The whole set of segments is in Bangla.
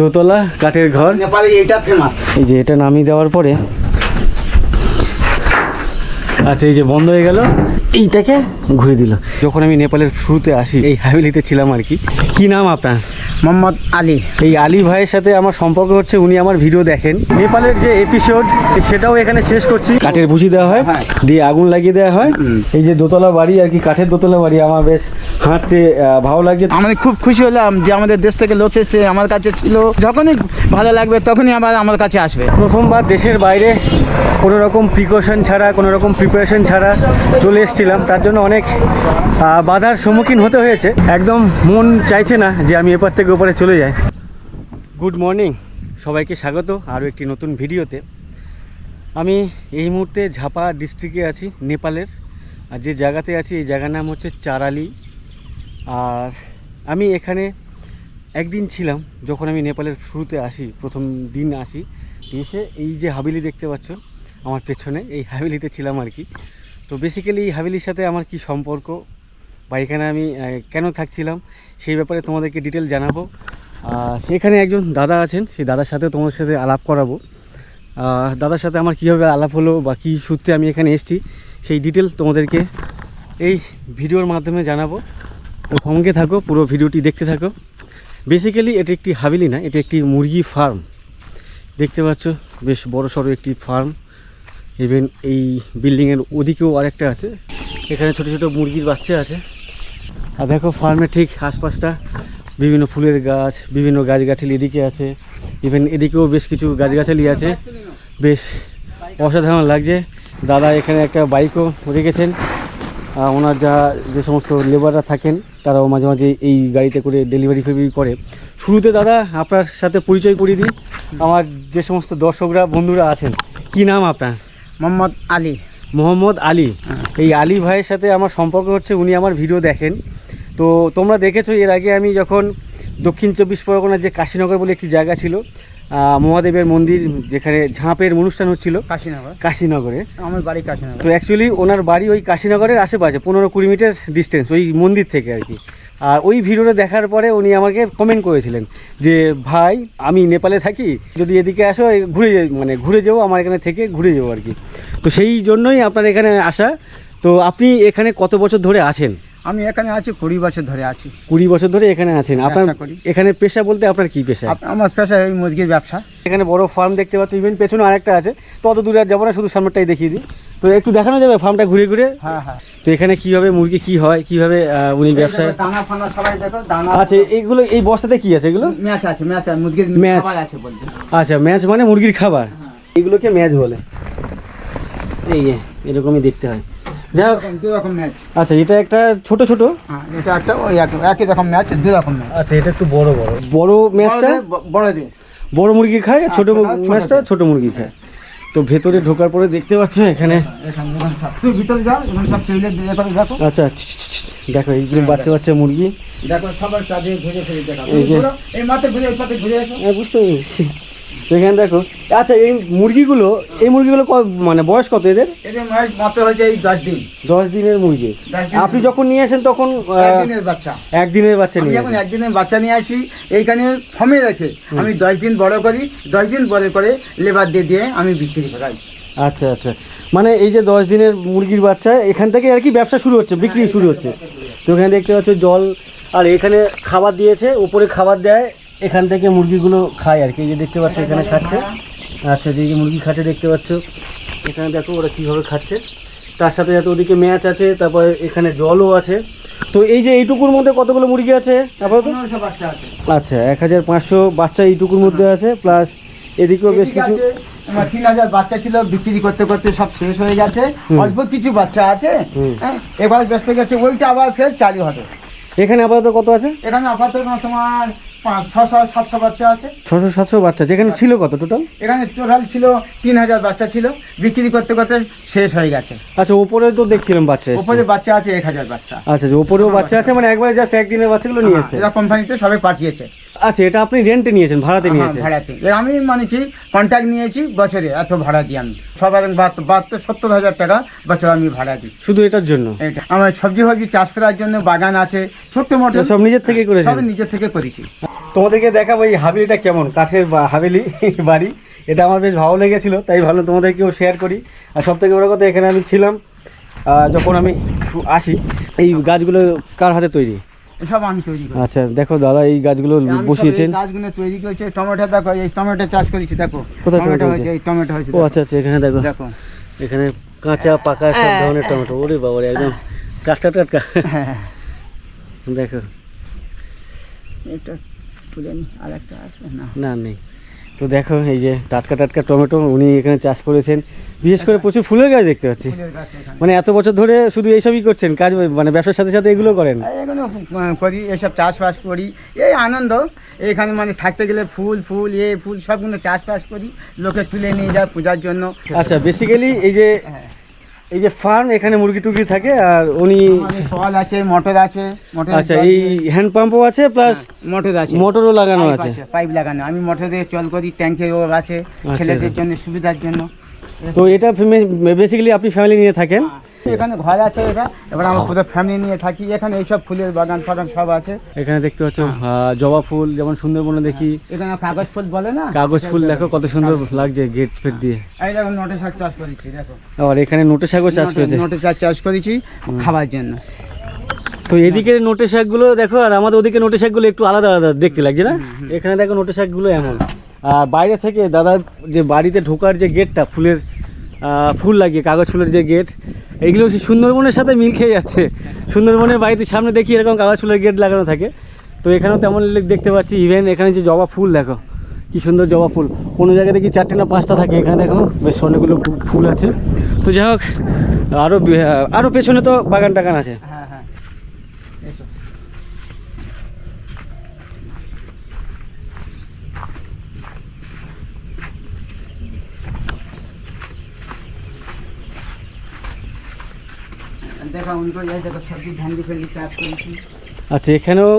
দোতলা কাঠের ঘর। নেপালে এইটা ফেমাস এই যে এটা নামিয়ে দেওয়ার পরে আচ্ছা এই যে বন্ধ হয়ে গেল। এইটাকে ঘুরে দিল। যখন আমি নেপালের শুরুতে আসি এই হাভেলিতে ছিলাম আর কি। কি নাম আপনার? মোহাম্মদ আলী। এই আলী ভাইয়ের সাথে আমার সম্পর্ক হচ্ছে উনি আমার ভিডিও দেখেন। নেপালের যে এপিসোড সেটাও এখানে শেষ করছি। কাঠের ভুসি দেওয়া হয় হ্যাঁ। দিয়ে আগুন লাগিয়ে দেওয়া হয়। এই যে দোতলা বাড়ি আর কি কাঠের দোতলা বাড়ি আমার বেশ হাঁটতে ভালো লাগে। আমাদের খুব খুশি হলাম যে আমাদের দেশ থেকে লোক এসেছে আমার কাছে ছিল। যখনই ভালো লাগবে তখনই আবার আমার কাছে আসবে। প্রথমবার দেশের বাইরে কোনো রকম প্রিকশন ছাড়া কোনো রকম প্রিপারেশন ছাড়া চলে এসেছিলাম। তার জন্য অনেক বাধার সম্মুখীন হতে হয়েছে। একদম মন চাইছে না যে আমি এপার থেকে ওপারে চলে যায় গুড মর্নিং সবাইকে স্বাগত আরও একটি নতুন ভিডিওতে। আমি এই মুহূর্তে ঝাপা ডিস্ট্রিক্টে আছি, নেপালের। আর যে জায়গাতে আছি, এই জায়গার নাম হচ্ছে চারালি। আর আমি এখানে একদিন ছিলাম, যখন আমি নেপালের শুরুতে আসি, প্রথম দিন আসি। এসে এই যে হাভেলি দেখতে পাচ্ছ, আমার পেছনে, এই হাভেলিতে ছিলাম আর কি। তো বেসিক্যালি এই হাভেলির সাথে আমার কি সম্পর্ক বা এখানে আমি কেন থাকছিলাম সেই ব্যাপারে তোমাদেরকে ডিটেল জানাব। আর এখানে একজন দাদা আছেন, সেই দাদার সাথে তোমাদের সাথে আলাপ করাবো। দাদার সাথে আমার কীভাবে আলাপ হলো বা কী সূত্রে আমি এখানে এসেছি, সেই ডিটেল তোমাদেরকে এই ভিডিওর মাধ্যমে জানাব। তো সঙ্গে থাকো, পুরো ভিডিওটি দেখতে থাকো। বেসিক্যালি এটি একটি হাবিলি না, এটি একটি মুরগি ফার্ম দেখতে পাচ্ছ, বেশ বড় সড়ো একটি ফার্ম ইভেন এই বিল্ডিংয়ের ওদিকেও আরেকটা আছে। এখানে ছোট ছোট মুরগির বাচ্চা আছে। আর দেখো ফার্মের ঠিক আশপাশটা বিভিন্ন ফুলের গাছ বিভিন্ন গাছগাছালি এদিকে আছে। ইভেন এদিকেও বেশ কিছু গাছগাছালি আছে। বেশ অসাধারণ লাগছে। দাদা এখানে একটা বাইকও রেখেছেন। ওনার যা যে সমস্ত লেবাররা থাকেন তারাও মাঝে মাঝে এই গাড়িতে করে ডেলিভারি ফেলিভারি করে। শুরুতে দাদা আপনার সাথে পরিচয় করিয়ে দিই। আমার যে সমস্ত দর্শকরা বন্ধুরা আছেন কি নাম আপনার? মোহাম্মদ আলী। মোহাম্মদ আলী। হ্যাঁ। এই আলী ভাইয়ের সাথে আমার সম্পর্ক হচ্ছে উনি আমার ভিডিও দেখেন। তো তোমরা দেখেছ এর আগে আমি যখন দক্ষিণ চব্বিশ পরগনার যে কাশীনগর বলে একটি জায়গা ছিল মহাদেবের মন্দির যেখানে ঝাঁপের অনুষ্ঠান হচ্ছিল কাশীনগর। কাশীনগরে। আমার বাড়ি কাশীনগর। তো অ্যাকচুয়ালি ওনার বাড়ি ওই কাশীনগরের আশেপাশে পনেরো কুড়ি মিটার ডিস্টেন্স ওই মন্দির থেকে আর কি। আর ওই ভিডিওটা দেখার পরে উনি আমাকে কমেন্ট করেছিলেন যে ভাই আমি নেপালে থাকি যদি এদিকে আসো ঘুরে মানে ঘুরে যাব আমার এখানে থেকে ঘুরে যাব আর কি। তো সেই জন্যই আপনার এখানে আসা। তো আপনি এখানে কত বছর ধরে আছেন? আমি এখানে আছি কুড়ি বছর ধরে আছি। কুড়ি বছর ধরে এখানে আছেন। আপনার ব্যবসা করি। এখানে পেশা বলতে আপনার কি পেশা? আপ- আমার পেশা এই মুরগির ব্যবসা। এখানে বড় ফার্ম দেখতে পাচ্ছ ইভেন পেছনে আরেকটা আছে। তো অত দূরে আর যাব না শুধু সামনেরটাই দেখিয়ে দিই। তো একটু দেখানো যাবে ফার্মটা ঘুরে ঘুরে? হ্যাঁ হ্যাঁ। তো এখানে কীভাবে মুরগি কি হয় কীভাবে আহ, উনি ব্যবসায় দানা ফানা সবাই দেখো দানা আচ্ছা এইগুলো এই বস্তাতে কি আছে এগুলো? ম্যাচ আছে ম্যাচ আছে মুরগির ম্যাচ। খাবার আছে বলতে। আচ্ছা ম্যাচ মানে মুরগির খাবার? হ্যাঁ। এগুলোকে ম্যাচ বলে। এই যে এরকমই দেখতে হয়। যাই হোক। দু রকম ম্যাচ আচ্ছা এটা একটা ছোট ছোট? হ্যাঁ এটা একটা ওই এক- একই রকম ম্যাচ দু রকম ম্যাচ আচ্ছা এটা একটু বড় বড়। বড় ম্যাচটা বড়দের বড় মুরগি খায় আর ছোট ম্যাচটা ছোট মুরগি খায়। তো ভেতরে ঢোকার পরে দেখতে পাচ্ছ এখানে? আচ্ছা দেখো এইগুলো বাচ্চা বাচ্চা মুরগি। দেখো সবার চাঁদে ঘুরে ফিরে দেখা এই যে- এই মাঠে ঘুরে এই পাতে ঘুরে আসো হ্যাঁ বুঝতে এখানে দেখো আচ্ছা এই মুরগিগুলো এই মুরগিগুলো মানে বয়স কত এদের? মাত্র হয়েছে এই দশ দিন। দশ দিনের মুরগি। আপনি যখন নিয়ে আসেন তখন একদিনের বাচ্চা। একদিনের বাচ্চা নিয়ে যখন। একদিনের বাচ্চা নিয়ে আসি এইখানে ফমে রেখে আমি দশ দিন বড় করি দশ দিন বড় করে লেবার দিয়ে দিয়ে আমি বিক্রি করাই। আচ্ছা আচ্ছা। মানে এই যে দশ দিনের মুরগির বাচ্চা এখান থেকে আর কি ব্যবসা শুরু হচ্ছে বিক্রি শুরু হচ্ছে। তো এখানে দেখতে পাচ্ছ জল আর এখানে খাবার দিয়েছে উপরে খাবার দেয় এখান থেকে মুরগিগুলো খায় আর কি এই যে দেখতে পাচ্ছ এখানে খাচ্ছে। আচ্ছা যে যে মুরগি খাচ্ছে দেখতে পাচ্ছ এখানে দেখো ওরা কীভাবে খাচ্ছে। তার সাথে সাথে ওদিকে ম্যাচ আছে তারপরে এখানে জলও আছে। তো এই যে এইটুকুর মধ্যে কতগুলো মুরগি আছে আপাতত? আচ্ছা এক হাজার পাঁচশো বাচ্চা এইটুকুর মধ্যে আছে প্লাস এদিকেও বেশ কিছু তিন হাজার বাচ্চা ছিল বিক্রি করতে করতে সব শেষ হয়ে গেছে। অল্প কিছু বাচ্চা আছে। হ্যাঁ, এবার ব্যস্ত গেছে ওইটা আবার ফের চালু হবে। এখানে আপাতত কত আছে? এখানে আপাতত তোমার ছশো সাতশো বাচ্চা আছে। ছশো সাতশো বাচ্চা যেখানে ছিল কত টোটাল এখানে টোটাল ছিল তিন হাজার বাচ্চা ছিল। বিক্রি করতে করতে শেষ হয়ে গেছে। আচ্ছা ওপরে তো দেখছিলাম বাচ্চা ওপরে বাচ্চা আছে এক হাজার বাচ্চা। আচ্ছা ওপরেও বাচ্চা আছে মানে একবারে জাস্ট একদিনের বাচ্চাগুলো নিয়ে এসেছে। এরা কোম্পানিতে সবাই পাঠিয়েছে। আচ্ছা এটা আপনি রেন্টে নিয়েছেন ভাড়াতে হ্যাঁ, নিয়েছেন? ভাড়াতে। আমি মানে কি কন্ট্যাক্ট নিয়েছি বছরে এত ভাড়া দিই আমি। সবার বাহাত্তর বাহাত্তর সত্তর হাজার টাকা বছর আমি ভাড়া দিই। শুধু এটার জন্য? এটা আমার সবজি ফবজি চাষ করার জন্য বাগান আছে ছোট্ট মোটো। সব নিজের থেকেই করেছি সব নিজের থেকে করেছি। তোমাদেরকে দেখাবো এই হাভেলিটা কেমন কাঠের বা হাভেলি বাড়ি। এটা আমার বেশ ভালো লেগেছিল তাই ভালো তোমাদেরকেও শেয়ার করি। আর সব থেকে বড় কথা এখানে আমি ছিলাম যখন আমি আসি এই গাছগুলো কার হাতে তৈরি? সব আমি তৈরি করি। আচ্ছা দেখো দাদা এই গাছগুলো বসিয়েছেন। গাছগুলো তৈরি করেছে টমেটো দেখো এই টমেটো চাষ করেছি দেখো। কোথায় টমেটো হয়েছে এই টমেটো হয়েছে ও আচ্ছা আচ্ছা এখানে দেখো। দেখো। এখানে কাঁচা পাকা সব ধরনের টমেটো। ওরে বাবা একদম টাটকা টাটকা। হ্যাঁ। দেখো। এটা তুলে নি আর একটা আছে না। না নেই। তো দেখো এই যে টাটকা টাটকা টমেটো উনি এখানে চাষ করেছেন। বিশেষ করে প্রচুর ফুলের গাছ দেখতে পাচ্ছি। মানে এত বছর ধরে শুধু এইসবই করছেন কাজ মানে ব্যবসার সাথে সাথে এগুলো করেন? এগুলো করি এইসব চাষবাস করি। এই আনন্দ এখানে মানে থাকতে গেলে ফুল ফুল এ ফুল সবগুলো চাষবাস করি লোকে তুলে নিয়ে যায় পূজার জন্য। আচ্ছা বেসিক্যালি এই যে হ্যাঁ। এই যে ফার্ম এখানে মুরগি টুরগি থাকে আর উনি ফল আছে মটর আছে মটর আচ্ছা এই হ্যান্ড পাম্পও আছে প্লাস মোটর আছে। মোটরও লাগানো আছে পাইপ লাগানো। আমি মোটর দিয়ে চল করি ট্যাঙ্কে আছে আচ্ছা, ছেলেদের আচ্ছা। জন্য সুবিধার জন্য। তো এটা বেসিক্যালি আপনি ফ্যামিলি নিয়ে থাকেন? এখানে ঘর আছে এটা। এবার আমরা পুরো ফ্যামিলি নিয়ে থাকি। এখানে এইসব ফুলের বাগান ফাগান সব আছে। এখানে দেখতে পাচ্ছ জবা ফুল যেমন সুন্দরবনে দেখি। এখানে কাগজ ফুল বলে না? কাগজ ফুল দেখো কত সুন্দর লাগছে গেট ফেট দিয়ে। এই দেখো নোটে শাক চাষ করেছি দেখো। আর এখানে নোটে শাকও চাষ করেছে। নোটে চাষ চাষ করেছি খাবার জন্য। তো এদিকে নোটে শাকগুলো দেখো আর আমাদের ওদিকে নোটে শাকগুলো একটু আলাদা আলাদা দেখতে লাগছে না? এখানে দেখো নোটে শাকগুলো এমন। আর বাইরে থেকে দাদার যে বাড়িতে ঢোকার যে গেটটা ফুলের ফুল লাগিয়ে, কাগজ ফুলের যে গেট এইগুলো হচ্ছে সুন্দরবনের সাথে মিল খেয়ে যাচ্ছে। সুন্দরবনের বাড়িতে সামনে দেখি এরকম কাগজ ফুলের গেট লাগানো থাকে। তো এখানেও তেমন দেখতে পাচ্ছি। ইভেন এখানে যে জবা ফুল, দেখো, কি সুন্দর জবা ফুল। কোনো জায়গায় দেখি চারটে না পাঁচটা থাকে এখানে, দেখো, বেশ অনেকগুলো ফুল আছে। তো যাই হোক আরও আরও পেছনে তো বাগান টাগান আছে হ্যাঁ হ্যাঁ এসো দেখো উনকো এই দেখো সবজি ভেন্ডি ফেন্ডি চাষ করেছি। আচ্ছা এখানেও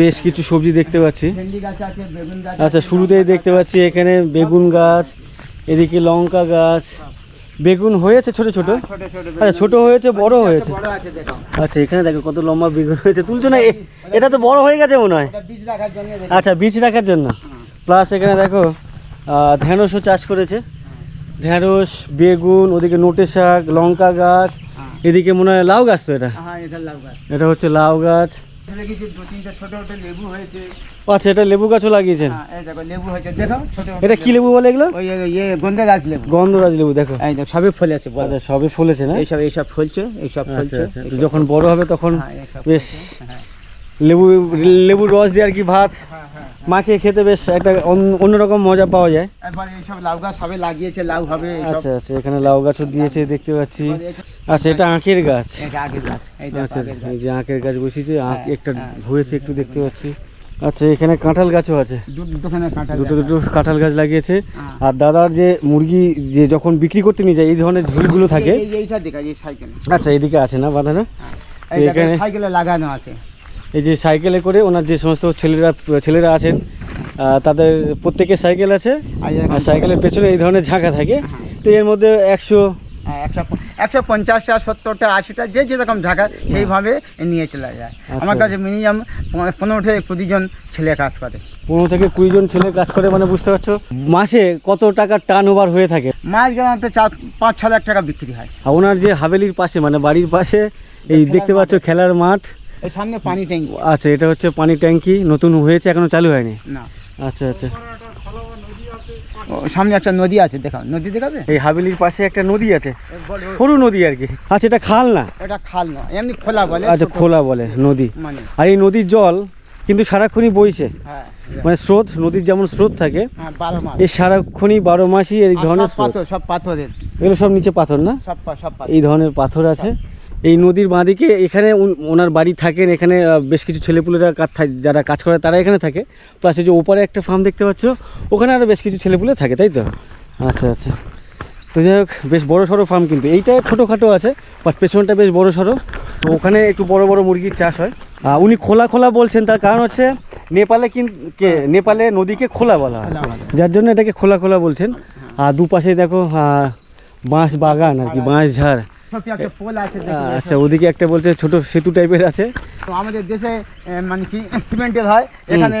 বেশ কিছু সবজি দেখতে পাচ্ছি। ভেন্ডি গাছ আছে বেগুন গাছ আচ্ছা শুরুতেই দেখতে পাচ্ছি এখানে বেগুন গাছ এদিকে লঙ্কা গাছ। বেগুন হয়েছে ছোট ছোট? হ্যাঁ, আচ্ছা ছোট হয়েছে। বড় হয়েছে। আচ্ছা এখানে দেখো কত লম্বা বেগুন হয়েছে। তুলছো না এটা তো বড় হয়ে গেছে মনে হয়। আচ্ছা বীজ রাখার জন্য। প্লাস এখানে দেখো ঢ্যাঁড়সও চাষ করেছে। ঢ্যাঁড়স বেগুন ওদিকে নোটে শাক লঙ্কা গাছ। এদিকে মনে হয় লাউ গাছ তো এটা? হ্যাঁ এটা লাউ গাছ। এটা হচ্ছে লাউ গাছ। আচ্ছা এটা লেবু গাছও লাগিয়েছেন? হ্যাঁ এটা কি লেবু বলে এগুলো? ইয়ে গন্ধরাজ লেবু। গন্ধরাজ লেবু দেখো। এই দেখো সবই ফুল আছে সবই ফুলেছে না? এইসব এইসব ফলছে এইসব আচ্ছা ফুলছে আচ্ছা। যখন বড় হবে তখন হ্যাঁ, বেশ। লেবু লেবুর রস দিয়ে আর কি ভাত হ্যাঁ হ্যাঁ মাখিয়ে খেতে বেশ একটা অন্য- অন্যরকম মজা পাওয়া যায়। একবার এইসব লাউ গাছ সবে লাগিয়েছে লাউ হবে আচ্ছা আচ্ছা এখানে লাউ গাছও দিয়েছে দেখতে পাচ্ছি। আচ্ছা এটা আঁকের গাছ। এই আচ্ছা যে আঁকের গাছ বসিয়েছে আঁক হ্যাঁ, একটা হ্যাঁ। হয়েছে একটু দেখতে পাচ্ছি। আচ্ছা এখানে কাঁঠাল গাছও আছে। দুটো দুটো কাঁঠাল গাছ লাগিয়েছে। হ্যাঁ। আর দাদার যে মুরগি যে যখন বিক্রি করতে নিয়ে যায় এই ধরনের ঝুলগুলো থাকে। এই- এই- এইটা দেখা এই সাইকেল। আচ্ছা এদিকে আছে না বাঁধানো? এখানে- সাইকেলে লাগানো আছে। এই যে সাইকেলে করে ওনার যে সমস্ত ছেলেরা ছেলেরা আছেন তাদের প্রত্যেকের সাইকেল আছে আর সাইকেলের পেছনে এই ধরনের ঝাঁকা থাকে। তো এর মধ্যে একশো হ্যাঁ, একশো পঞ্চাশটা সত্তরটা আশিটা যে যেরকম ঢাকা সেইভাবে নিয়ে চলে যায়। আমার কাছে মিনিমাম পনেরো থেকে কুড়ি জন ছেলে কাজ করে। পনেরো থেকে কুড়ি জন ছেলে কাজ করে মানে বুঝতে পারছ? মাসে কত টাকার টার্ন ওভার হয়ে থাকে? মাছ গেলাম তো চার পাঁচ ছ লাখ টাকা বিক্রি হয়। আর ওনার যে হাভেলির পাশে মানে বাড়ির পাশে এই দেখতে পাচ্ছ। খেলার মাঠ এই সামনে পানি ট্যাঙ্কি। আচ্ছা এটা হচ্ছে পানি ট্যাঙ্কি নতুন হয়েছে এখনও চালু হয়নি? না। আচ্ছা আচ্ছা। ও, সামনে একটা নদী আছে দেখাও। নদী দেখাবে? এই হাভেলির পাশে একটা নদী আছে। সরু নদী আর কি। আচ্ছা এটা খাল না? এটা খাল নয় এমনি খোলা বলে। আচ্ছা খোলা বলে নদী। মানে। আর এই নদীর জল কিন্তু সারাক্ষণই বইছে। হ্যাঁ মানে স্রোত নদীর যেমন স্রোত থাকে হ্যাঁ এই সারাক্ষণই বারো মাসই এই ধরনের পাথর সব পাথরের। এগুলো সব নিচে পাথর না? সব এই ধরনের পাথর আছে। এই নদীর বাঁদিকে এখানে ওনার বাড়ি থাকেন এখানে বেশ কিছু ছেলেপুলেরা কাজ যারা কাজ করে তারা এখানে থাকে। প্লাস এই যে ওপারে একটা ফার্ম দেখতে পাচ্ছ ওখানে আরও বেশ কিছু ছেলেপুলে থাকে তাই তো? আচ্ছা আচ্ছা। তো যাই হোক বেশ বড় সড়ো ফার্ম কিন্তু। এইটা ছোটোখাটো আছে বাট পেছনটা বেশ বড় সড়ো। তো ওখানে একটু বড় বড় মুরগির চাষ হয়। উনি খোলা খোলা বলছেন তার কারণ হচ্ছে নেপালে কিন্তু নেপালে নদীকে খোলা বলা হয়। খোলা বলা হয়। যার জন্য এটাকে খোলা খোলা বলছেন। আর দুপাশে দেখো বাঁশ বাগান আর কি বাঁশ ঝাড়। ছোট একটা পোল আছে আচ্ছা ওদিকে একটা বলছে ছোট সেতু টাইপের আছে। তো আমাদের দেশে মানে কি সিমেন্টের হয় এখানে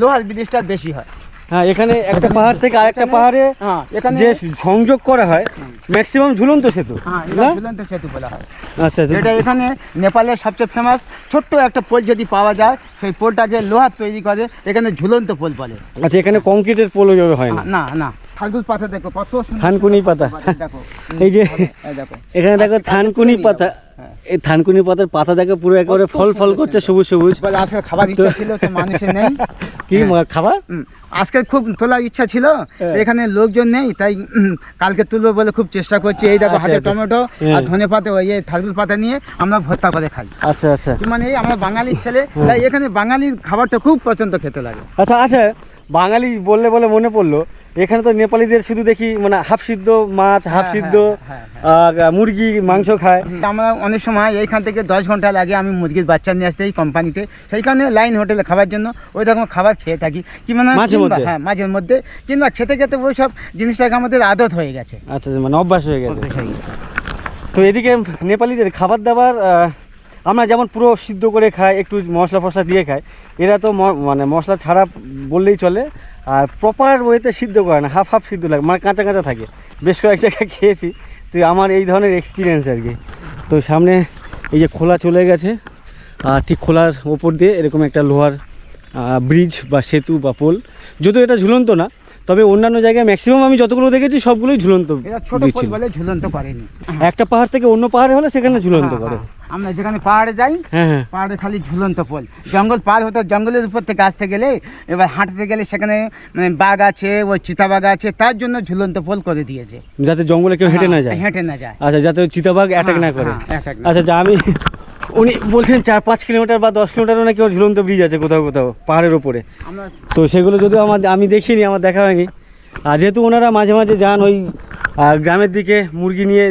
লোহার ব্রিজটা বেশি হয়। হ্যাঁ এখানে একটা পাহাড় থেকে আরেকটা পাহাড়ে হ্যাঁ এখানে যে সংযোগ করা হয় ম্যাক্সিমাম ঝুলন্ত সেতু হ্যাঁ ঝুলন্ত সেতু বলা হয়। আচ্ছা আচ্ছা। এটা এখানে নেপালের সবচেয়ে ফেমাস ছোট্ট একটা পোল যদি পাওয়া যায় সেই পোলটাকে লোহার তৈরি করে এখানে ঝুলন্ত পোল বলে। আচ্ছা এখানে কংক্রিটের পোল ওইভাবে হয় না না না। ফালতুর পাতা দেখো কত সুন্দর থানকুনি পাতা। দেখো এই যে এই দেখো এখানে দেখো আজকে থানকুনি কালকে পাতা হ্যাঁ। এই থানকুনি পাতার পাতা দেখে পুরো একেবারে ফল ফল করছে সবুজ সবুজ। আজকে খাবার ইচ্ছা ছিল তো মানুষের নেই। কি হ্যাঁ। খাবার? আজকে খুব তোলার ইচ্ছা ছিল হ্যাঁ। এখানে লোকজন নেই তাই কালকে তুলবো বলে খুব চেষ্টা করছি। এই দেখো আচ্ছা, হাতে আচ্ছা। টমেটো হ্যাঁ। আর ধনে পাতা ওই থালগুল পাতা নিয়ে আমরা ভর্তা করে খাই। আচ্ছা আচ্ছা। মানে এই আমরা বাঙালির ছেলে হ্যাঁ। তাই এখানে বাঙালির খাবারটা খুব পছন্দ খেতে লাগে। আচ্ছা আচ্ছা। বাঙালি বললে বলে মনে পড়ল এখানে তো নেপালিদের শুধু দেখি মানে হাফ সিদ্ধ মাছ হাফ হ্যাঁ, সিদ্ধ হ্যাঁ, হ্যাঁ, মুরগি মাংস খায়। আমরা অনেক সময় এইখান থেকে দশ ঘণ্টা লাগে আমি মুরগির বাচ্চা নিয়ে আসতে এই কোম্পানিতে। সেই কারণে লাইন হোটেলে খাবার জন্য ওই রকম খাবার খেয়ে থাকি। কি মানে কিংবা-? হ্যাঁ মাঝের মধ্যে। কিংবা খেতে খেতে ওই সব জিনিসটাকে আমাদের আদত হয়ে গেছে। আচ্ছা মানে অভ্যাস হয়ে গেছে। তো এদিকে নেপালিদের খাবার দাবার আমরা যেমন পুরো সিদ্ধ করে খাই একটু মশলা ফসলা দিয়ে খাই এরা তো মানে মশলা ছাড়া বললেই চলে। আর প্রপার ওয়েতে সিদ্ধ করে না হাফ হাফ সিদ্ধ লাগে মানে কাঁচা কাঁচা থাকে। বেশ কয়েক জায়গায় খেয়েছি। তো আমার এই ধরনের এক্সপিরিয়েন্স আর কি। তো সামনে এই যে খোলা চলে গেছে, আর ঠিক খোলার ওপর দিয়ে এরকম একটা লোহার ব্রিজ বা সেতু বা পোল যদিও এটা ঝুলন্ত না তবে অন্যান্য জায়গায় ম্যাক্সিমাম আমি যতগুলো দেখেছি সবগুলোই ঝুলন্ত ছোট বলে ঝুলন্ত করেনি। একটা পাহাড় থেকে অন্য পাহাড়ে হলে সেখানে ঝুলন্ত হ্যাঁ, করে। হ্যাঁ। আমরা যেখানে পাহাড়ে যাই হ্যাঁ হ্যাঁ। পাহাড়ে খালি ঝুলন্ত পোল। জঙ্গল পার হতে জঙ্গলের উপর থেকে আসতে গেলে এবার হাঁটতে গেলে সেখানে মানে বাঘ আছে ওই চিতাবাঘ আছে তার জন্য ঝুলন্ত পোল করে দিয়েছে। যাতে জঙ্গলে কেউ হেঁটে না যায়। হ্যাঁ, হেঁটে না যায়। আচ্ছা যাতে চিতাবাঘ অ্যাটাক না হ্যাঁ, করে হ্যাঁ, আচ্ছা যা আমি উনি বলছেন চার পাঁচ কিলোমিটার বা দশ কিলোমিটারও নাকি ঝুলন্ত ব্রিজ আছে কোথাও কোথাও পাহাড়ের ওপরে। তো সেগুলো যদিও আমার আমি দেখিনি আমার দেখা হয়নি। আর যেহেতু ওনারা মাঝে মাঝে যান ওই গ্রামের দিকে মুরগি নিয়ে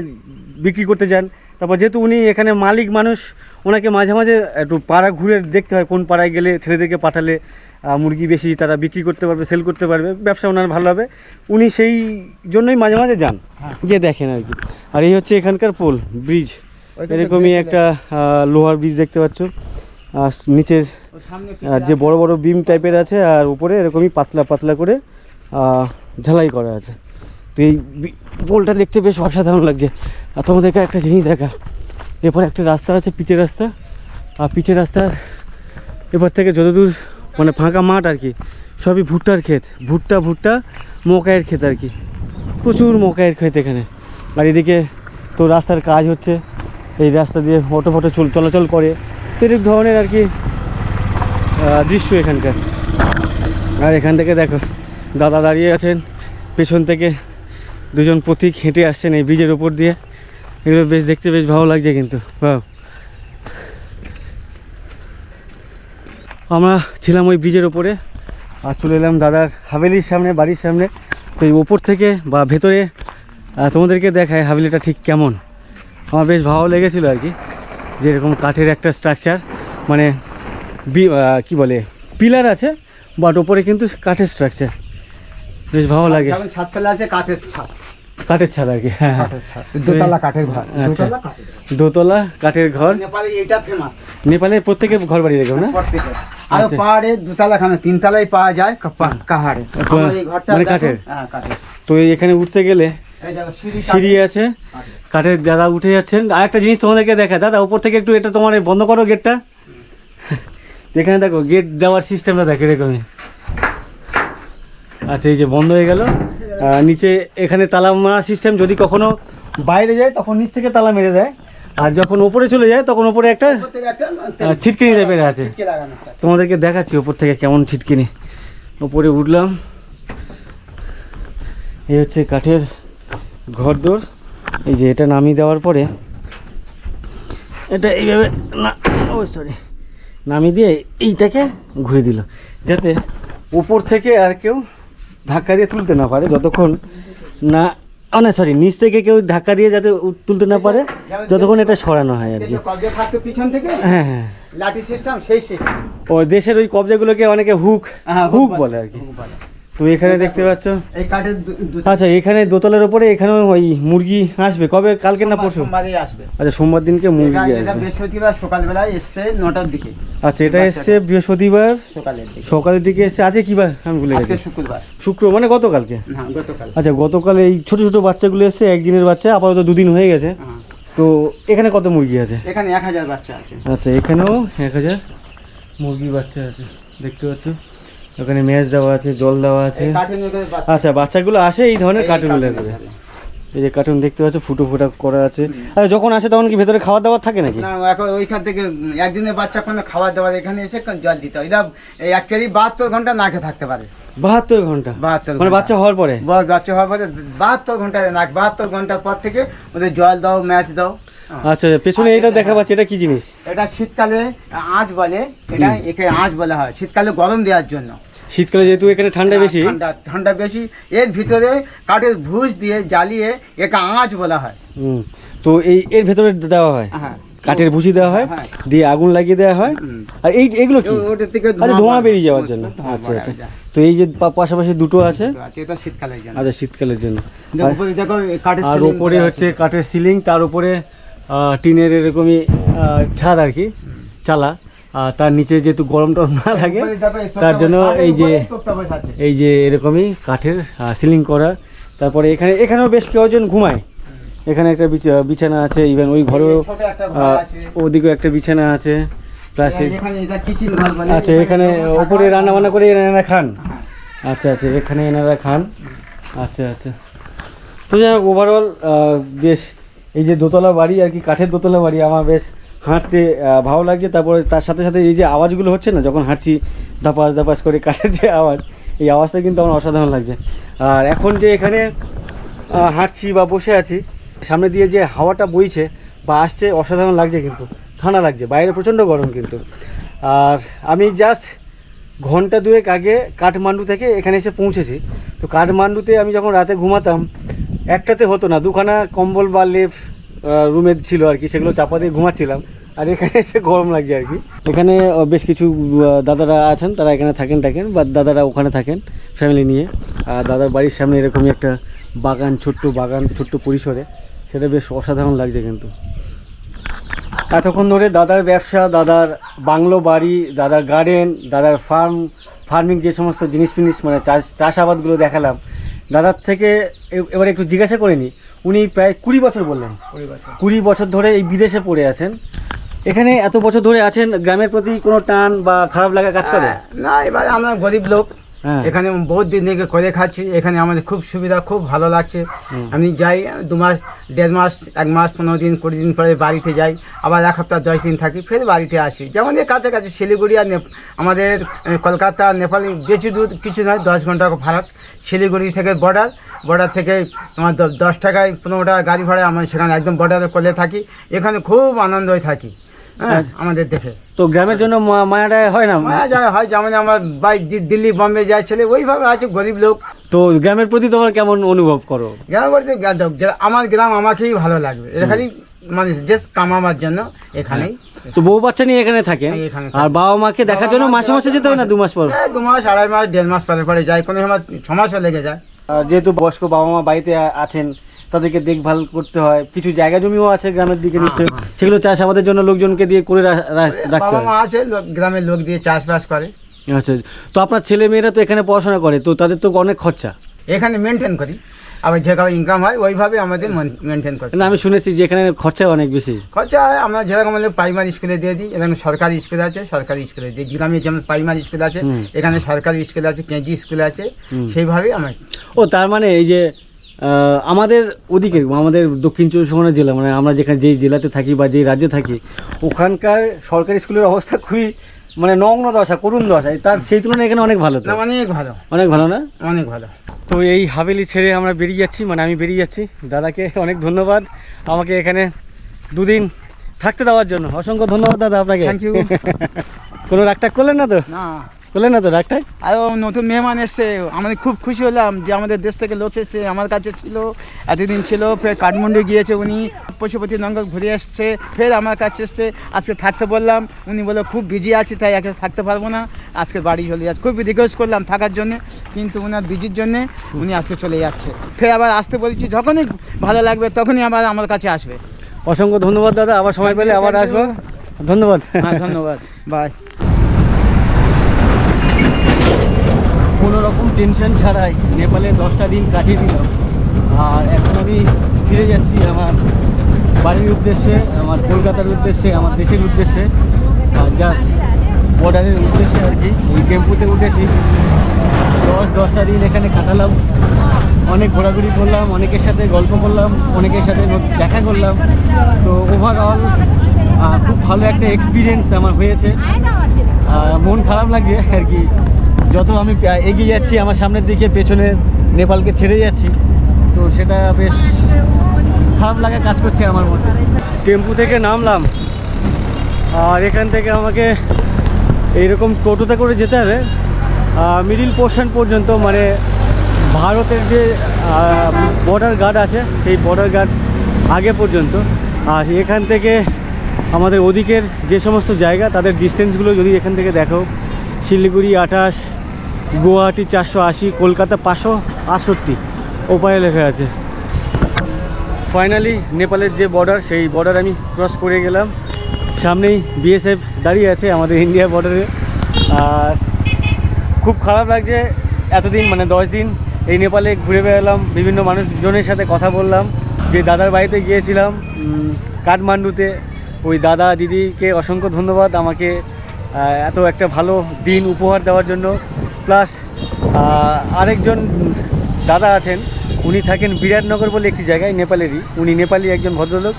বিক্রি করতে যান তারপর যেহেতু উনি এখানে মালিক মানুষ ওনাকে মাঝে মাঝে একটু পাড়া ঘুরে দেখতে হয় কোন পাড়ায় গেলে ছেলেদেরকে পাঠালে মুরগি বেশি তারা বিক্রি করতে পারবে সেল করতে পারবে ব্যবসা ওনার ভালো হবে। উনি সেই জন্যই মাঝে মাঝে যান হ্যাঁ। গিয়ে দেখেন আর কি। আর এই হচ্ছে এখানকার পোল ব্রিজ এরকমই একটা লোহার ব্রিজ দেখতে পাচ্ছ। আর নিচের আর যে বড় বড় বিম টাইপের আছে আর উপরে এরকমই পাতলা পাতলা করে ঝালাই করা আছে। তো এই বি- পোলটা দেখতে বেশ অসাধারণ লাগছে। আর তোমাদেরকে একটা জিনিস দেখা। এরপর একটা রাস্তা আছে পিচের রাস্তা। আর পিচের রাস্তার এবার থেকে যতদূর মানে ফাঁকা মাঠ আর কি সবই ভুট্টার ক্ষেত। ভুট্টা ভুট্টা মকাইয়ের ক্ষেত আর কি। প্রচুর মকাইয়ের ক্ষেত এখানে। আর এদিকে তো রাস্তার কাজ হচ্ছে। এই রাস্তা দিয়ে অটো ফটো চল চলাচল করে। এরকম ধরনের আর কি দৃশ্য এখানকার। আর এখান থেকে দেখো, দাদা দাঁড়িয়ে আছেন, পেছন থেকে দুজন পথিক হেঁটে আসছেন এই ব্রিজের ওপর দিয়ে। এগুলো বেশ দেখতে বেশ ভালো লাগছে কিন্তু বাহ আমরা ছিলাম ওই ব্রিজের ওপরে আর চলে এলাম দাদার হাভেলির সামনে, বাড়ির সামনে। তো এই ওপর থেকে বা ভেতরে তোমাদেরকে দেখায় হাভেলিটা ঠিক কেমন। আমার বেশ ভালো লেগেছিলো আর কি যে এরকম কাঠের একটা স্ট্রাকচার মানে কি বলে পিলার আছে বাট ওপরে কিন্তু কাঠের স্ট্রাকচার বেশ ভালো লাগে। ছাদ ফেলা আছে কাঠের ছাদ। কাঠের ছাদ আর কি হ্যাঁ হ্যাঁ। দোতলা কাঠের ঘর। আচ্ছা। দোতলা কাঠের ঘর। কাঠের নেপালে এটা ফেমাস নেপালের প্রত্যেকের ঘর বাড়ি রেখেও না? আর আচ্ছা। পাহাড়ে দুতলা খানে তিনতলায় পাওয়া যায় ঘরটা মানে কাঠের? হ্যাঁ তো এখানে উঠতে গেলে দেখো সিঁড়ি আছে কাঠের। দাদা উঠে যাচ্ছেন। আর একটা জিনিস তোমাদেরকে দেখা দাদা উপর থেকে একটু এটা তোমার বন্ধ করো গেটটা। এখানে দেখো গেট দেওয়ার সিস্টেমটা দেখে এরকমই আচ্ছা এই যে বন্ধ হয়ে গেল। নিচে এখানে তালা মারা সিস্টেম যদি কখনো বাইরে যায় তখন নিচ থেকে তালা মেরে দেয়। আর যখন ওপরে চলে যায় তখন ওপরে একটা উপর ছিটকিনি টাইপের আছে। তোমাদেরকে দেখাচ্ছি ওপর থেকে কেমন ছিটকিনি। ওপরে উঠলাম। এই হচ্ছে কাঠের ঘরদোর। এই যে এটা নামিয়ে দেওয়ার পরে এটা এইভাবে না ও সরি নামিয়ে দিয়ে এইটাকে ঘুরে দিল যাতে উপর থেকে আর কেউ ধাক্কা দিয়ে তুলতে না পারে যতক্ষণ না মানে সরি নিচ থেকে কেউ ধাক্কা দিয়ে যাতে তুলতে না পারে যতক্ষণ এটা সরানো হয় আর কি। পিছন থেকে? হ্যাঁ হ্যাঁ। লাঠি সিস্টেম সেই সিস্টেম ও দেশের ওই কবজাগুলোকে অনেকে হুক হ্যাঁ, হুক বলে। আর কি। তো এখানে দেখতে পাচ্ছ? এই কাঠের আচ্ছা এখানে দোতলার উপরে এখানেও ওই মুরগি আসবে। কবে? কালকে না পরশু? আসবে। আচ্ছা সোমবার দিনকে মুরগি আসবে। বৃহস্পতিবার সকালবেলায় এসছে নটার দিকে। আচ্ছা এটা এসছে বৃহস্পতিবার। সকালের দিকে। সকালের দিকে এসছে। আজকে কি বার? আমি ভুলে আজকে গেছি শুক্রবার। শুক্র মানে গতকালকে? গতকাল। আচ্ছা গতকাল এই ছোট ছোট বাচ্চাগুলো এসছে একদিনের বাচ্চা আপাতত দুদিন হয়ে গেছে। হ্যাঁ। তো এখানে কত মুরগি আছে? এখানে এক হাজার বাচ্চা আছে। আচ্ছা এখানেও এক হাজার মুরগি বাচ্চা আছে। দেখতে পাচ্ছ? ওখানে ম্যাচ দেওয়া আছে জল দেওয়া আছে। আচ্ছা বাচ্চাগুলো আসে এই ধরনের এই কার্টুনগুলো করে এই যে কার্টুন দেখতে পাচ্ছ ফুটো ফুটা করা আছে। আচ্ছা যখন আসে তখন কি ভেতরে খাবার দাবার থাকে নাকি? না এখন ওইখান থেকে একদিনের বাচ্চা কোনো খাবার দাবার এখানে এসে জল দিতে হয়। অ্যাকচুয়ালি বাহাত্তর ঘণ্টা না খেয়ে থাকতে পারে। বাহাত্তর ঘণ্টা? বাহাত্তর মানে বাচ্চা হওয়ার পরে? বাচ্চা হওয়ার পরে বাহাত্তর ঘণ্টা না বাহাত্তর ঘণ্টার পর থেকে ওদের জল দাও ম্যাচ দাও। আচ্ছা পেছনে এটা দেখা পাচ্ছি এটা কি জিনিস? এটা শীতকালে আঁচ বলে এটা একে আঁচ বলা হয় শীতকালে গরম দেওয়ার জন্য। শীতকালে যেহেতু এখানে ঠান্ডা বেশি। ঠান্ডা ঠান্ডা বেশি। এর ভিতরে কাঠের ভুষ দিয়ে জ্বালিয়ে একে আঁচ বলা হয়। তো এই এর ভেতরে দেওয়া হয়? হ্যাঁ। কাঠের ভুসি দেওয়া হয় হ্যাঁ। দিয়ে আগুন লাগিয়ে দেওয়া হয়। আর এই এগুলো কি? ও- ওটার থেকে আচ্ছা ধোঁয়া বেরিয়ে যাওয়ার জন্য। আচ্ছা আচ্ছা। তো এই যে পাশাপাশি দুটো আছে? আচ্ছা, এটা শীতকালের জন্য। আচ্ছা শীতকালের জন্য। দেখো, আর- উপরে হচ্ছে কাঠের সিলিং তার উপরে টিনের এরকমই ছাদ আর কি চালা। আর তার নিচে যেহেতু গরম টরম না লাগে দেখো, এই তার জন্য এই যে। এই যে এরকমই কাঠের সিলিং করা। তারপরে এখানে এখানেও বেশ কয়েকজন ঘুমায়। এখানে একটা বিছা- বিছানা আছে ইভেন ওই ঘরেও। ওদিকেও একটা বিছানা আছে। প্লাস বলে। আচ্ছা এখানে ওপরে রান্না বান্না করে এনারা খান। হ্যাঁ। আচ্ছা আচ্ছা এখানে এনারা খান। আচ্ছা আচ্ছা। তো যাই হোক ওভারঅল বেশ এই যে দোতলা বাড়ি আর কি, কাঠের দোতলা বাড়ি, আমার বেশ হাঁটতে ভালো লাগছে। তারপরে তার সাথে সাথে এই যে আওয়াজগুলো হচ্ছে না, যখন হাঁটছি, ধাপাস ধাপাস করে কাঠের যে আওয়াজ, এই আওয়াজটা কিন্তু আমার অসাধারণ লাগছে। আর এখন যে এখানে হাঁটছি বা বসে আছি, সামনে দিয়ে যে হাওয়াটা বইছে বা আসছে, অসাধারণ লাগছে কিন্তু, ঠান্ডা লাগছে, বাইরে প্রচণ্ড গরম কিন্তু। আর আমি জাস্ট ঘণ্টা দুয়েক আগে কাঠমান্ডু থেকে এখানে এসে পৌঁছেছি। তো কাঠমান্ডুতে আমি যখন রাতে ঘুমাতাম একটাতে হতো না, দুখানা কম্বল বা লেপ রুমে ছিল আর কি, সেগুলো চাপা দিয়ে ঘুমাচ্ছিলাম। আর এখানে এসে গরম লাগছে আর কি। এখানে বেশ কিছু দাদারা আছেন, তারা এখানে থাকেন থাকেন, বা দাদারা ওখানে থাকেন ফ্যামিলি নিয়ে। আর দাদার বাড়ির সামনে এরকমই একটা বাগান, ছোট্ট বাগান, ছোট্ট পরিসরে। সেটা বেশ অসাধারণ লাগছে কিন্তু। এতক্ষণ ধরে দাদার ব্যবসা, দাদার বাংলো বাড়ি, দাদার গার্ডেন দাদার ফার্ম ফার্মিং যে সমস্ত জিনিস ফিনিস মানে চাষ, চাষাবাদগুলো দেখালাম দাদার থেকে এবার একটু জিজ্ঞাসা করে নিই উনি প্রায় কুড়ি বছর বললেন। কুড়ি বছর। কুড়ি বছর ধরে এই বিদেশে পড়ে আছেন। এখানে এত বছর ধরে আছেন গ্রামের প্রতি কোনো টান বা খারাপ লাগা কাজ করে? হ্যাঁ, না এবার আমরা গরিব লোক। এখানে বহুত দিন থেকে করে খাচ্ছি এখানে আমাদের খুব সুবিধা খুব ভালো লাগছে। আমি যাই দু মাস দেড় মাস এক মাস পনেরো দিন কুড়ি দিন পরে বাড়িতে যাই আবার এক সপ্তাহ দশ দিন থাকি ফের বাড়িতে আসি। যেমন এর কাছাকাছি শিলিগুড়ি আর নেপ- আমাদের কলকাতা নেপাল বেশি দূর কিছু নয় দশ ঘণ্টা ফারাক। শিলিগুড়ি থেকে বর্ডার বর্ডার থেকে তোমার দশ টাকায় পনেরো টাকা গাড়ি ভাড়া আমরা সেখানে একদম বর্ডারে করলে থাকি। এখানে খুব আনন্দই থাকি। হ্যাঁ। আচ্ছা। আমাদের দেখে। তো গ্রামের জন্য মায়াটা হয় না? মায়া যায় হয় যেমন আমার বাই দিল্লি বম্বে যায় ছেলে ওইভাবে আছে গরিব লোক। তো গ্রামের প্রতি তোমার কেমন অনুভব করো? গ্রাম বলতে গ্রা- গ্রা- আমার গ্রাম আমাকেই ভালো লাগবে। এখানেই মানে জাস্ট কামাবার জন্য এখানেই। তো বউ বাচ্চা নিয়ে এখানে থাকেন হ্যাঁ, আর বাবা মাকে দেখার জন্য মাসে মাসে যেতে হয় না? দু মাস পর? হ্যাঁ, দু মাস আড়াই মাস দেড় মাস পরে পরে যায়। কোনো সময় ছ মাসও লেগে যায়। যেহেতু বয়স্ক বাবা মা বাড়িতে আছেন তাদেরকে দেখভাল করতে হয়। কিছু জায়গা জমিও আছে গ্রামের দিকে নিশ্চয়ই। হ্যাঁ। সেগুলো চাষ আমাদের জন্য লোকজনকে দিয়ে করে রাখতে হয়। আছে গ্রামের লোক দিয়ে চাষবাস করে। আচ্ছা তো আপনার ছেলে মেয়েরা তো এখানে পড়াশোনা করে তো তাদের তো অনেক খরচা। এখানে মেনটেন করি। আবার যেভাবে ইনকাম হয় ওইভাবে আমাদের মেনটেন করি না আমি শুনেছি যে এখানে খরচা অনেক বেশি। খরচা হয় আমরা যেরকম হলে প্রাইমারি স্কুলে দিয়ে দিই এরকম সরকারি স্কুল আছে সরকারি স্কুলে দিই। গ্রামে যেমন প্রাইমারি স্কুল আছে এখানে সরকারি স্কুল আছে কেজি স্কুল আছে হুম। সেইভাবেই আমরা ও তার মানে এই যে আমাদের ওদিকে আমাদের দক্ষিণ চব্বিশ পরগনা জেলা মানে আমরা যেখানে যেই জেলাতে থাকি বা যেই রাজ্যে থাকি ওখানকার সরকারি স্কুলের অবস্থা খুবই মানে নগ্ন দশা করুণ দশা। তার সেই তুলনায় এখানে অনেক ভালো তো? অনেক ভালো। অনেক ভালো না? অনেক ভালো। তো এই হাভেলি ছেড়ে আমরা বেরিয়ে যাচ্ছি মানে আমি বেরিয়ে যাচ্ছি। দাদাকে অনেক ধন্যবাদ আমাকে এখানে দুদিন থাকতে দেওয়ার জন্য। অসংখ্য ধন্যবাদ দাদা আপনাকে। Thank you. কোনো রাগটাগ করলেন না তো? না। তোলে না তো ডাকটাই আরও নতুন মেহমান এসছে। আমাদের খুব খুশি হলাম যে আমাদের দেশ থেকে লোক এসছে আমার কাছে ছিল এতদিন ছিল ফের কাঠমান্ডু গিয়েছে উনি পশুপতি নঙ্গল ঘুরে এসছে ফের আমার কাছে এসছে আজকে থাকতে বললাম উনি বলে খুব বিজি আছি তাই আজকে থাকতে পারব না আজকে বাড়ি চলে যাচ্ছে। খুব রিকোয়েস্ট করলাম থাকার জন্য কিন্তু ওনার বিজির জন্যে উনি আজকে চলে যাচ্ছে। ফের আবার আসতে বলেছি যখনই ভালো লাগবে তখনই আবার আমার কাছে আসবে। অসংখ্য ধন্যবাদ দাদা আবার সময় পেলে আবার আসব। ধন্যবাদ। হ্যাঁ ধন্যবাদ। বাই কোনো রকম টেনশন ছাড়াই নেপালে দশটা দিন কাটিয়ে দিলাম আর এখন আমি ফিরে যাচ্ছি আমার বাড়ির উদ্দেশ্যে, আমার কলকাতার উদ্দেশ্যে, আমার দেশের উদ্দেশ্যে জাস্ট বর্ডারের উদ্দেশ্যে আর কি, এই টেম্পুতে উঠেছি দশ, দশটা দিন এখানে কাটালাম। অনেক ঘোরাঘুরি করলাম, অনেকের সাথে গল্প করলাম, অনেকের সাথে দেখা করলাম। তো ওভারঅল খুব ভালো একটা এক্সপিরিয়েন্স আমার হয়েছে। মন খারাপ লাগছে আর কি। যত আমি এগিয়ে যাচ্ছি, আমার সামনের দিকে, পেছনে নেপালকে ছেড়ে যাচ্ছি, তো সেটা বেশ খারাপ লাগা কাজ করছে আমার মধ্যে। টেম্পু থেকে নামলাম। আর এখান থেকে আমাকে এইরকম টোটোতে করে যেতে হবে। মিডিল পোর্শন পর্যন্ত মানে ভারতের যে বর্ডার গার্ড আছে, সেই বর্ডার গার্ড আগে পর্যন্ত। আর এখান থেকে আমাদের ওদিকের যে সমস্ত জায়গা, তাদের ডিস্টেন্সগুলো যদি এখান থেকে দেখো, শিলিগুড়ি আঠাশ গুয়াহাটি চারশো আশি, কলকাতা পাঁচশো আটষট্টি। ওপারে লেখা আছে। ফাইনালি নেপালের যে বর্ডার সেই বর্ডার আমি ক্রস করে গেলাম। সামনেই বিএসএফ দাঁড়িয়ে আছে আমাদের ইন্ডিয়া বর্ডারে আর খুব খারাপ লাগছে এতদিন মানে দশ দিন এই নেপালে ঘুরে বেড়ালাম, বিভিন্ন মানুষজনের সাথে কথা বললাম। যে দাদার বাড়িতে গিয়েছিলাম কাঠমান্ডুতে। ওই দাদা দিদিকে অসংখ্য ধন্যবাদ আমাকে এত একটা ভালো দিন উপহার দেওয়ার জন্য। প্লাস আরেকজন দাদা আছেন, উনি থাকেন বিরাটনগর বলে একটি জায়গায়, নেপালেরই। উনি নেপালি একজন ভদ্রলোক।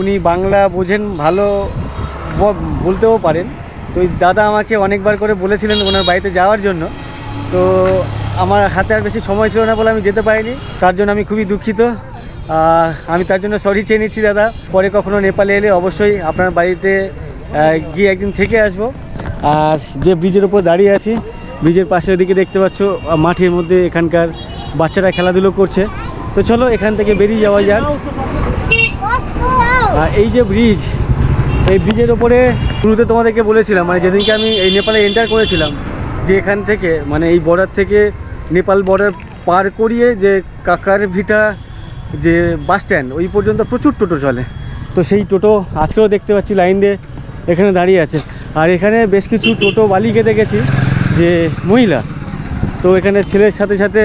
উনি বাংলা বোঝেন ভালো বলতেও পারেন। তো ওই দাদা আমাকে অনেকবার করে বলেছিলেন ওনার বাড়িতে যাওয়ার জন্য। তো আমার হাতে আর বেশি সময় ছিল না বলে আমি যেতে পারিনি। তার জন্য আমি খুবই দুঃখিত। আমি তার জন্য সরি চেয়ে নিচ্ছি দাদা। পরে কখনো নেপালে এলে অবশ্যই আপনার বাড়িতে গিয়ে একদিন থেকে আসব। আর যে ব্রিজের উপর দাঁড়িয়ে আছি ব্রিজের পাশে ওদিকে দেখতে পাচ্ছ মাঠের মধ্যে এখানকার বাচ্চারা খেলাধুলো করছে। তো চলো এখান থেকে বেরিয়ে যাওয়া যাক। আর এই যে ব্রিজ, এই ব্রিজের ওপরে শুরুতে তোমাদেরকে বলেছিলাম মানে যেদিনকে আমি এই নেপালে এন্টার করেছিলাম, যে এখান থেকে মানে এই বর্ডার থেকে নেপাল বর্ডার পার করিয়ে যে কাকার ভিটা, যে বাস স্ট্যান্ড ওই পর্যন্ত প্রচুর টোটো চলে। তো সেই টোটো আজকেও দেখতে পাচ্ছি লাইন দিয়ে এখানে দাঁড়িয়ে আছে। আর এখানে বেশ কিছু টোটো বালিকে দেখেছি। যে মহিলা, তো এখানে ছেলের সাথে সাথে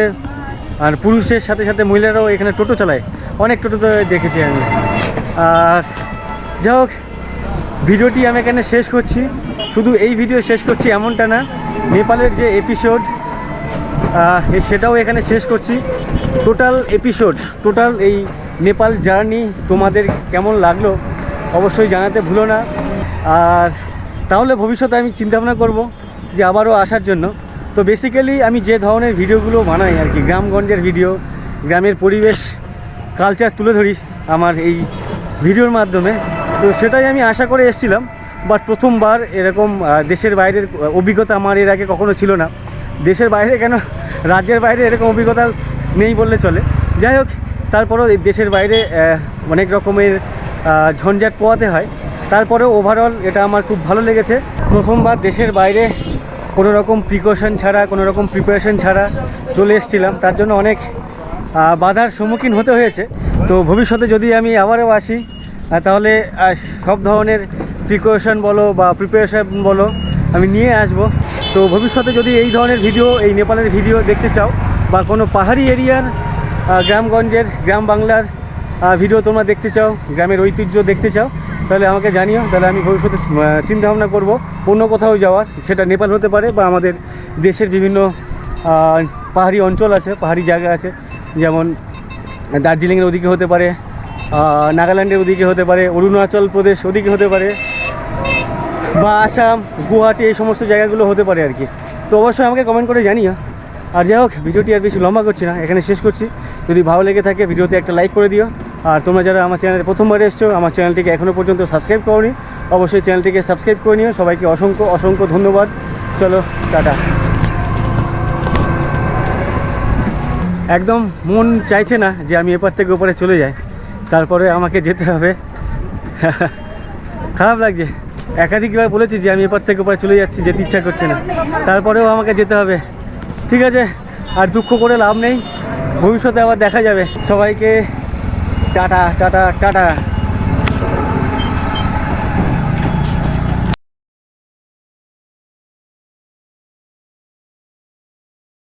আর পুরুষের সাথে সাথে মহিলারাও এখানে টোটো চালায়। অনেক টোটো তো দেখেছি আমি। আর যাই হোক, ভিডিওটি আমি এখানে শেষ করছি। শুধু এই ভিডিও শেষ করছি এমনটা না, নেপালের যে এপিসোড সেটাও এখানে শেষ করছি। টোটাল এপিসোড টোটাল এই নেপাল জার্নি তোমাদের কেমন লাগল অবশ্যই জানাতে ভুলো না। আর তাহলে ভবিষ্যতে আমি চিন্তাভাবনা করব। যে আবারও আসার জন্য। তো বেসিক্যালি আমি যে ধরনের ভিডিওগুলো বানাই আর কি, গ্রামগঞ্জের ভিডিও গ্রামের পরিবেশ কালচার তুলে ধরি আমার এই ভিডিওর মাধ্যমে। তো সেটাই আমি আশা করে এসেছিলাম বাট প্রথমবার এরকম দেশের বাইরের অভিজ্ঞতা আমার এর আগে কখনো ছিল না। দেশের বাইরে কেন, রাজ্যের বাইরে এরকম অভিজ্ঞতা নেই বললে চলে। যাই হোক, তারপরেও দেশের বাইরে অনেক রকমের ঝঞ্ঝাট পোয়াতে হয়। তারপরেও ওভারঅল এটা আমার খুব ভালো লেগেছে। প্রথমবার দেশের বাইরে কোনো রকম প্রিকশন ছাড়া কোনো রকম প্রিপারেশন ছাড়া চলে এসেছিলাম। তার জন্য অনেক বাধার সম্মুখীন হতে হয়েছে। তো ভবিষ্যতে যদি আমি আবারও আসি তাহলে সব ধরনের প্রিকশন বলো বা প্রিপারেশন বলো, আমি নিয়ে আসব। তো ভবিষ্যতে যদি এই ধরনের ভিডিও এই নেপালের ভিডিও দেখতে চাও, বা কোনো পাহাড়ি এরিয়ার গ্রামগঞ্জের, গ্রাম বাংলার ভিডিও তোমরা দেখতে চাও, গ্রামের ঐতিহ্য দেখতে চাও তাহলে আমাকে জানিও, তাহলে আমি ভবিষ্যতে চিন্তাভাবনা করব অন্য কোথাও যাওয়ার। সেটা নেপাল হতে পারে বা আমাদের দেশের বিভিন্ন পাহাড়ি অঞ্চল আছে, পাহাড়ি জায়গা আছে। যেমন দার্জিলিংয়ের ওদিকে হতে পারে নাগাল্যান্ডের ওদিকে হতে পারে, অরুণাচল প্রদেশ ওদিকে হতে পারে, বা আসাম, গুয়াহাটি, এই সমস্ত জায়গাগুলো হতে পারে আর কি। তো অবশ্যই আমাকে কমেন্ট করে জানিও। আর যাই হোক, ভিডিওটি আর বেশি লম্বা করছি না, এখানে শেষ করছি। যদি ভালো লেগে থাকে, ভিডিওতে একটা লাইক করে দিও। আর তোমরা যারা আমার চ্যানেলে প্রথমবার এসছো, আমার চ্যানেলটিকে এখনও পর্যন্ত সাবস্ক্রাইব করোনি, অবশ্যই চ্যানেলটিকে সাবস্ক্রাইব করে নিও। সবাইকে অসংখ্য অসংখ্য ধন্যবাদ। চলো, টাটা। একদম মন চাইছে না যে আমি এপার থেকে ওপারে চলে যাই। তারপরে আমাকে যেতে হবে। খারাপ লাগছে। একাধিকবার বলেছি যে আমি এপার থেকে ওপারে চলে যাচ্ছি, যেতে ইচ্ছা করছে না। তারপরেও আমাকে যেতে হবে। ঠিক আছে? আর দুঃখ করে লাভ নেই। ভবিষ্যতে আবার দেখা যাবে। সবাইকে টাটা টাটা টাটা